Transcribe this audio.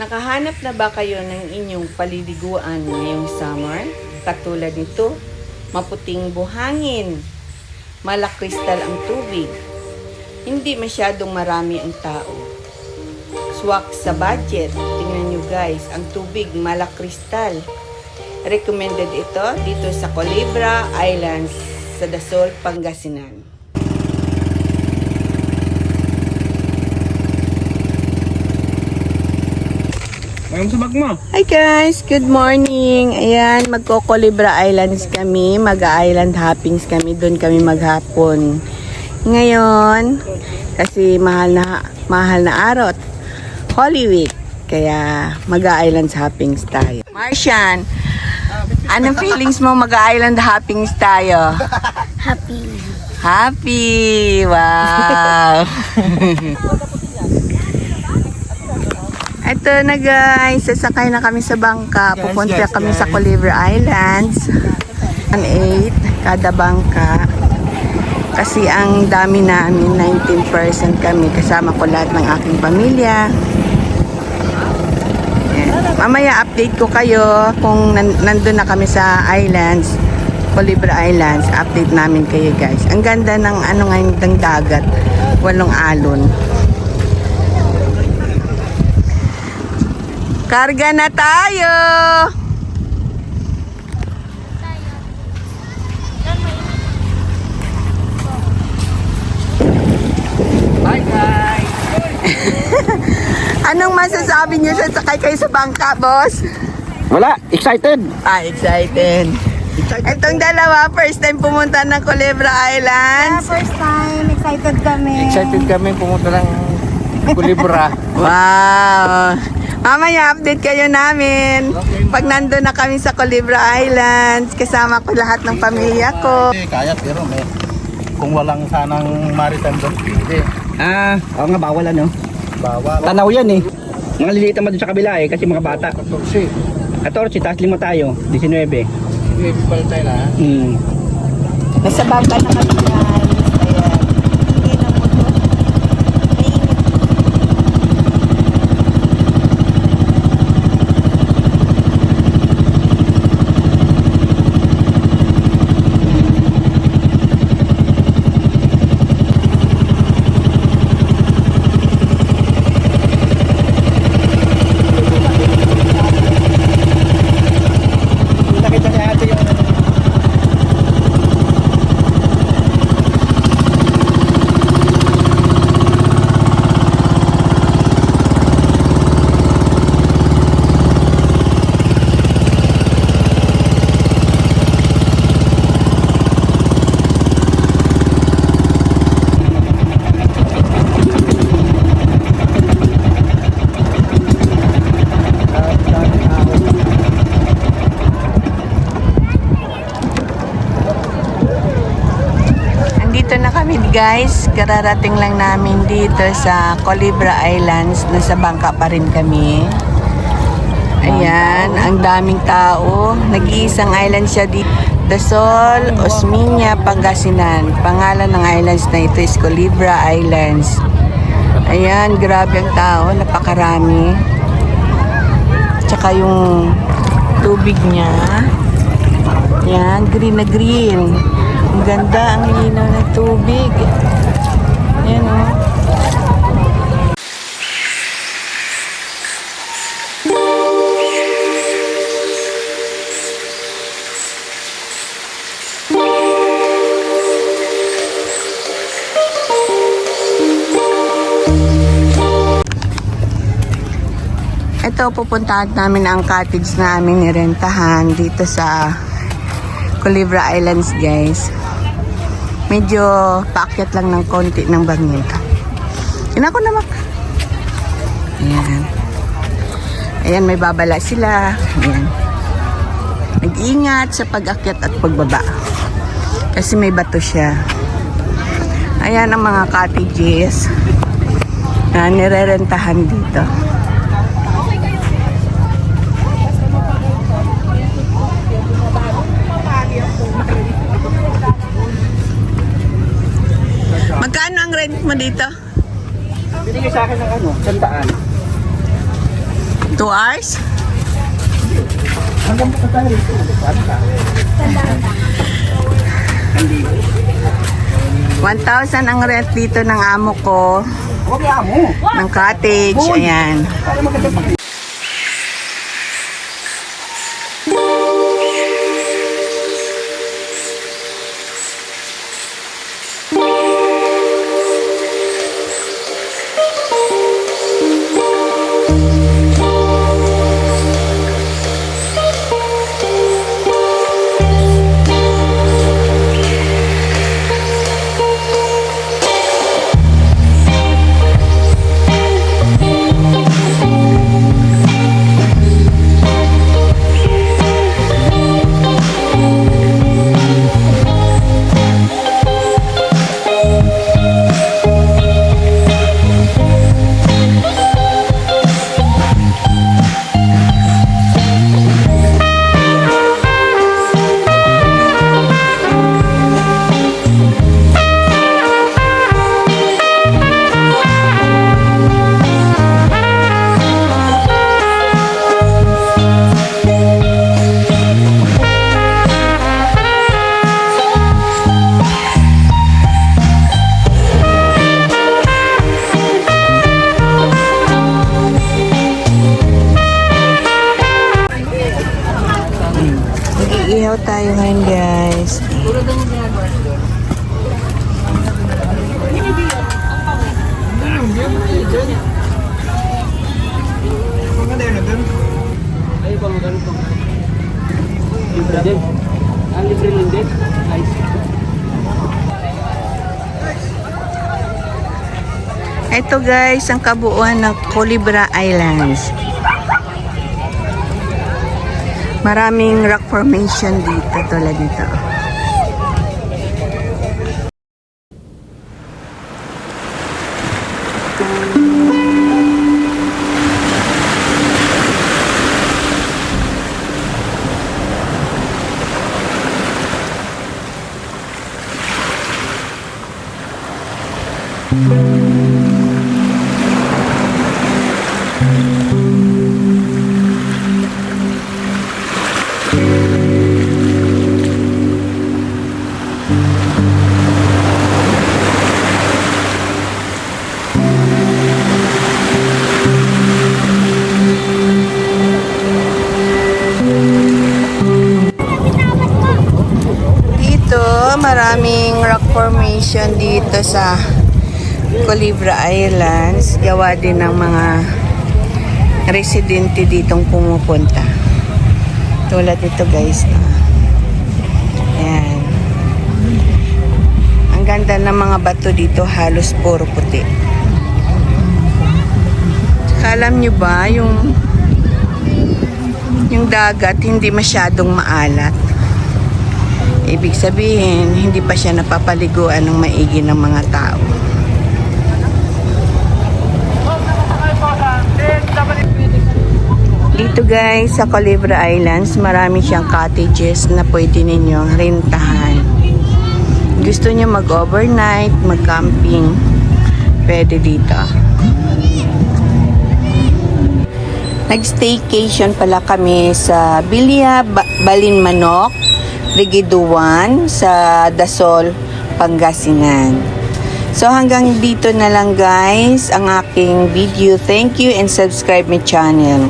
Nakahanap na ba kayo ng inyong paliliguan ngayong summer? Katulad nito, maputing buhangin, malakristal ang tubig, hindi masyadong marami ang tao. Swak sa budget, tingnan nyo guys, ang tubig malakristal. Recommended ito dito sa Colibra Islands sa Dasol, Pangasinan. Mayroon sa bag mo. Hi guys, good morning. Ayan, magko-Colibra Islands kami, mag-island hoppings kami, doon kami maghapon. Ngayon, kasi mahal na mahal na araw, Holy Week, kaya mag-island hoppings tayo. Martian, anong feelings mo mag-island hoppings tayo? Happy. Happy! Wow! Ito na guys, sasakay na kami sa bangka. Pupunta yes, kami yes. sa Colibri Islands. 1.8 kada bangka. Kasi ang dami namin, 19% kami. Kasama ko lahat ng aking pamilya. Yan. Mamaya update ko kayo kung nan- nandun na kami sa islands. Colibri Islands. Update namin kayo guys. Ang ganda ng ano ngayon ng dagat. Walong alon. Karga na tayo! Bye guys. Anong masasabi niyo sa sakay kayo sa bangka, boss? Wala, excited. Ah, excited. Itong dalawa, first time pumunta ng Culebra Yeah, Islands. first time. Excited kami. Excited kami pumunta ng Kulibra. Wow! Mamaya update kayo namin. Pag nandun na kami sa Culebra Islands, kasama ko lahat ng pamilya ko. Kaya pero may kung walang sanang maritime doon, hindi. ah, oo nga bawal ano. Bawal. Tanaw yan eh. Mga liliit naman doon sa kabila eh kasi mga bata. 14. 14, taas lima tayo. 19. Hindi, pala tayo na. Hmm. Nasa bangka na kami guys. Andito na kami guys. Kararating lang namin dito sa Colibra Islands. Nasa bangka pa rin kami. Ayan, ang daming tao. Nag-iisang island siya dito. Dasol, Osminia, Pangasinan. Pangalan ng islands na ito is Colibra Islands. Ayan, grabe ang tao. Napakarami. Tsaka yung tubig niya. Yan, green na green. Ang ganda, ang linaw ng tubig. Yan o. Ito, pupuntahan namin ang cottage namin nirentahan dito sa Culebra Islands, guys. Medyo paakyat lang ng konti ng bangin. Yan ako naman. Ayan. Ayan, may babala sila. Ayan. Mag-ingat sa pag-akyat at pagbaba. Kasi may bato siya. Ayan ang mga cottages na nirerentahan dito. Dito? binigay sa akin ng ano, sandaan. Two hours? Hanggang bukas tayo rito. Ano ka? Hindi. 1,000 ang rent dito ng amo ko. Huwag. Ng cottage. Ayan. Mag-iihaw tayo ngayon guys. Ito guys, ang kabuuan ng Colibra Islands. Maraming rock formation dito tulad dito. Dito, formation dito sa Colibra Islands. Gawa din ng mga residente ditong pumupunta. Tulad ito guys. Ayan. Ang ganda ng mga bato dito, halos puro puti. Alam nyo ba, yung yung dagat hindi masyadong maalat. Ibig sabihin, hindi pa siya napapaliguan ng maigi ng mga tao. Dito guys, sa Colibra Islands, marami siyang cottages na pwede ninyong rentahan. Gusto niyo mag-overnight, mag-camping, pwede dito. Nag-staycation pala kami sa Bilya ba- Rigiduan sa Dasol, Pangasinan. So hanggang dito na lang guys ang aking video. Thank you and subscribe my channel.